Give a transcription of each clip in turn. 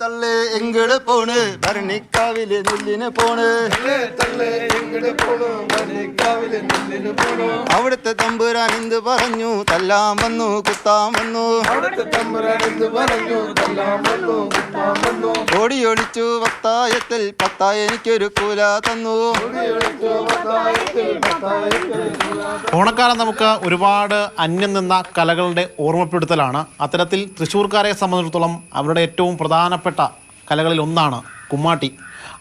തള്ളേ എങ്ങട് പോണ് ഭരണിക്കാവിലെ നെല്ലിന് പോണ് അവിടുത്തെ തമ്പുരാൻ എന്ത് പറഞ്ഞു? തല്ലാൻ വന്നു കുത്താൻ വന്നു. ഓടി ഒളിച്ചു പത്തായത്തിൽ പത്തായ എനിക്കൊരു കൂല തന്നു. ഓണക്കാലം നമുക്ക് ഒരുപാട് അന്യം നിന്ന കലകളുടെ ഓർമ്മപ്പെടുത്തലാണ്. അത്തരത്തിൽ തൃശ്ശൂർക്കാരെ സംബന്ധിച്ചിടത്തോളം അവരുടെ ഏറ്റവും പ്രധാനപ്പെട്ട കലകളിൽ ഒന്നാണ് കുമ്മാട്ടി.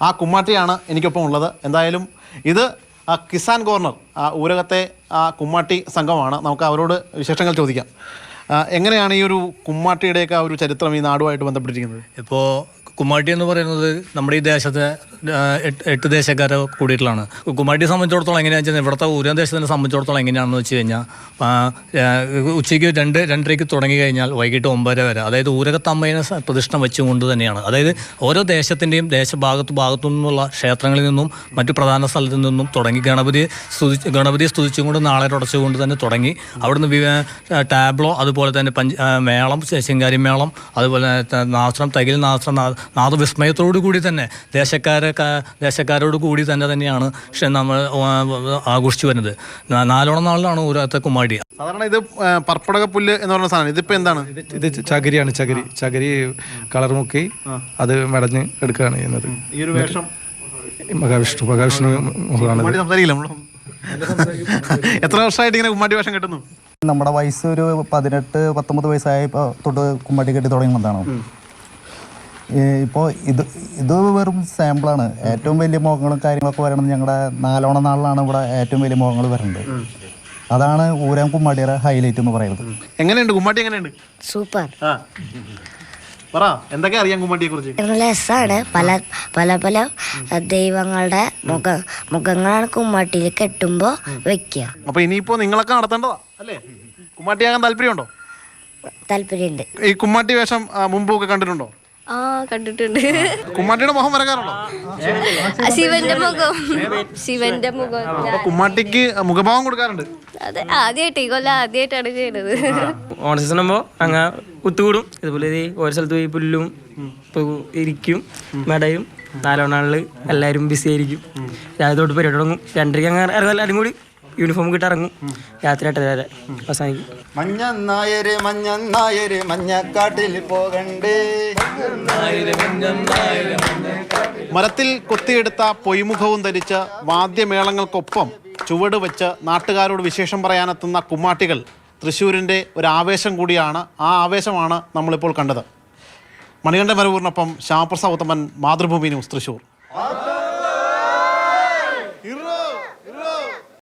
ആ കുമ്മാട്ടിയാണ് എനിക്കൊപ്പം ഉള്ളത്. എന്തായാലും ഇത് ആ കിസാൻ കോർണർ ആ ഊരകത്തെ ആ കുമ്മാട്ടി സംഘമാണ്. നമുക്ക് അവരോട് വിശേഷങ്ങൾ ചോദിക്കാം. എങ്ങനെയാണ് ഈ ഒരു കുമ്മാട്ടിയുടെയൊക്കെ ആ ഒരു ചരിത്രം ഈ നാടുമായിട്ട് ബന്ധപ്പെട്ടിരിക്കുന്നത്? ഇപ്പോൾ കുമ്മാട്ടി എന്ന് പറയുന്നത് നമ്മുടെ ഈ ദേശത്തെ എട്ട് ദേശക്കാരെ കൂടിയിട്ടുള്ളതാണ്. കുമാരിയെ സംബന്ധിച്ചിടത്തോളം എങ്ങനെയാണെന്ന് വെച്ചാൽ ഇവിടുത്തെ ഊരാൻ ദേശത്തിനെ സംബന്ധിച്ചിടത്തോളം എങ്ങനെയാണെന്ന് വെച്ച് കഴിഞ്ഞാൽ ഉച്ചയ്ക്ക് രണ്ട് രണ്ടരയ്ക്ക് തുടങ്ങി കഴിഞ്ഞാൽ വൈകിട്ട് ഒമ്പതര വരെ. അതായത് ഊരകത്തമ്മയെ പ്രതിഷ്ഠ വെച്ചുകൊണ്ട് തന്നെയാണ്. അതായത് ഓരോ ദേശത്തിന്റെയും ദേശഭാഗത്ത് ഭാഗത്തു നിന്നുള്ള ക്ഷേത്രങ്ങളിൽ നിന്നും മറ്റു പ്രധാന സ്ഥലത്തു നിന്നും തുടങ്ങി ഗണപതിയെ സ്തുതി ഗണപതിയെ സ്തുതിച്ചുകൊണ്ട് നാളെ തുടച്ചുകൊണ്ട് തന്നെ തുടങ്ങി. അവിടുന്ന് ടാബ്ലോ അതുപോലെ തന്നെ പഞ്ച മേളം ശിങ്കാരി മേളം അതുപോലെ നാസ്രം തകിൽ നാസ്ത്രം നാദവിസ്മയത്തോടു കൂടി തന്നെ ദേശക്കാരെ ദേശക്കാരോട് കൂടി തന്നെ തന്നെയാണ് പക്ഷെ നമ്മൾ ആഘോഷിച്ചു വരുന്നത്. നാലോണം നാലോളം നാളിലാണ് ഊരത്തെ കുമ്മാടി. സാധാരണ ഇത് പർപ്പടക പുല്ല് എന്ന് പറയുന്ന സാധനം ഇതിപ്പോ എന്താണ്? ഇത് ചകിരിയാണ് ചകിരി ചകിരി കളർ മുക്കി അത് മെടഞ്ഞ് എടുക്കുകയാണ് ചെയ്യുന്നത്. ഈ ഒരു വേഷം? മഹാവിഷ്ണു മഹാവിഷ്ണു മുഖമാണ് സംസാരിക്കില്ല എത്ര വർഷമായിട്ട് ഇങ്ങനെ കുമ്മാട്ടി വേഷം കെട്ടുന്നു? നമ്മുടെ വയസ്സ് ഒരു പതിനെട്ട് പത്തൊമ്പത് വയസ്സായപ്പോൾ തൊട്ട് കുമ്മാട്ടി കെട്ടി തുടങ്ങുന്നതാണ്. ഇപ്പോൾ ഇത് ഇത് വെറും സാമ്പിളാണ് ഏറ്റവും വലിയ മുഖങ്ങളും കാര്യങ്ങളൊക്കെ വരണം ഞങ്ങളുടെ നാലോണ നാളിലാണ് ഇവിടെ ഏറ്റവും വലിയ മുഖങ്ങൾ വരുന്നത് അതാണ് ഊരാൻ കുമ്മാട്ടിയുടെ ഹൈലൈറ്റ് എന്ന് പറയുന്നത്. എങ്ങനെയുണ്ട്? കുമ്മാട്ടി എങ്ങനെയുണ്ട്? സൂപ്പർ. ആ. പറ എന്തൊക്കെ അറിയാം കുമ്മാട്ടിയെ കുറിച്ച് രസമാണ് പല പല പല ദൈവങ്ങളുടെ മുഖ മുഖങ്ങളാണ് കുമ്മാട്ടിയിൽ കെട്ടുമ്പോ വെക്കുക. അപ്പൊ ഇനിയിപ്പോ നിങ്ങളൊക്കെ നടത്തേണ്ടതാ അല്ലേ? കുമ്മാട്ടിയാകാൻ താല്പര്യമുണ്ടോ? താല്പര്യമുണ്ട് ഈ കുമ്മാട്ടി വേഷം മുമ്പൊക്കെ കണ്ടിട്ടുണ്ടോ? ആ കണ്ടിട്ടുണ്ട്. കുമ്മാട്ടിയുടെ മുഖം വരക്കാറുണ്ടോ? ശിവന്റെ മുഖം. ശിവന്റെ മുഖം. കുമ്മാട്ടിക്ക് മുഖഭാവം കൊടുക്കാറുണ്ട്. അതെ ആദ്യമായിട്ട് ഈ കൊല്ലം ആദ്യമായിട്ടാണ് ചെയ്യണത്. ഓണ സീസൺ ആകുമ്പോൾ അങ്ങ് ഒത്തുകൂടും. ഇതുപോലെ ഈ ഓരോ സ്ഥലത്ത് പോയി പുല്ലും ഇരിക്കും മെടയും നാലോണാളിൽ എല്ലാരും ബിസി ആയിരിക്കും. രാവിലെ തൊട്ട് പരിപാടി തുടങ്ങും. രണ്ടരയ്ക്ക് അങ്ങനെ ഇറങ്ങും എല്ലാവരും കൂടി യൂണിഫോം കിട്ടി ഇറങ്ങും രാത്രി എട്ടര വരെ അവസാനിക്കും. മഞ്ഞ നായര് മഞ്ഞ നായര് മഞ്ഞക്കാട്ടിൽ പോകണ്ടേ. മരത്തിൽ കൊത്തിയെടുത്ത പൊയ്മുഖവും ധരിച്ച് വാദ്യമേളങ്ങൾക്കൊപ്പം ചുവട് വെച്ച് നാട്ടുകാരോട് വിശേഷം പറയാനെത്തുന്ന കുമ്മാട്ടികൾ തൃശ്ശൂരിന്റെ ഒരു ആവേശം കൂടിയാണ്. ആ ആവേശമാണ് നമ്മളിപ്പോൾ കണ്ടത്. മണികണ്ഠ മരവൂറിനൊപ്പം ശ്യാമപ്രസാദ് ഉത്തമൻ മാതൃഭൂമി ന്യൂസ് തൃശ്ശൂർ.